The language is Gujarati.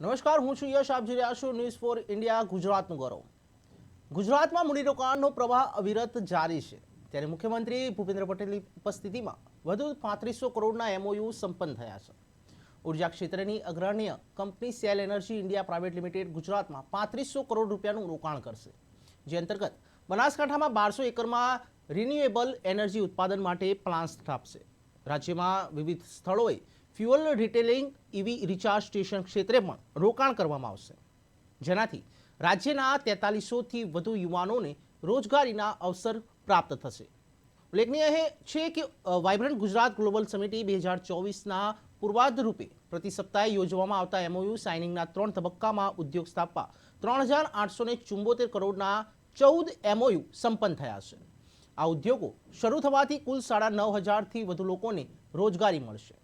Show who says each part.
Speaker 1: નમસ્કાર, હું છું યશ. આપ જોઈ રહ્યા છો ન્યૂઝ ફોર ઇન્ડિયા, ગુજરાતનું ગૌરવ. ગુજરાતમાં મૂડીરોકાણનો પ્રવાહ અવિરત જારી છે. ત્યારે મુખ્યમંત્રી ભૂપેન્દ્ર પટેલની ઉપસ્થિતિમાં વધુ પાંત્રીસો કરોડના એમઓયુ સંપન્ન થયા છે. ઊર્જા ક્ષેત્રની અગ્રણીય company Shell energy India private limited ગુજરાતમાં પાંત્રીસો કરોડ રૂપિયાનું રોકાણ કરશે. જે અંતર્ગત બનાસકાંઠામાં બારસો એકરમાં રિન્યુએબલ એનર્જી ઉત્પાદન માટે પ્લાન્ટ સ્થાપશે. રાજ્યમાં વિવિધ સ્થળોએ fuel retailing EV recharge station ક્ષેત્રે પણ રોકાણ કરવામાં આવશે. જેનાથી રાજ્યના તેતાલીસોથી વધુ યુવાનોને રોજગારીના અવસર પ્રાપ્ત થશે. ઉલ્લેખનીય છે કે વાઇબ્રન્ટ ગુજરાત ગ્લોબલ સમિટી બે હજાર ચોવીસના પૂર્વાધ રૂપે પ્રતિ સપ્તાહે યોજવામાં આવતા એમઓયુ સાઇનિંગના ત્રણ તબક્કામાં ઉદ્યોગ સ્થાપવા ત્રણ હજાર આઠસો ને ચુંબોતેર કરોડના ચૌદ એમઓયુ સંપન્ન થયા છે. આ ઉદ્યોગો શરૂ થવાથી કુલ સાડા નવ હજારથી વધુ લોકોને રોજગારી મળશે.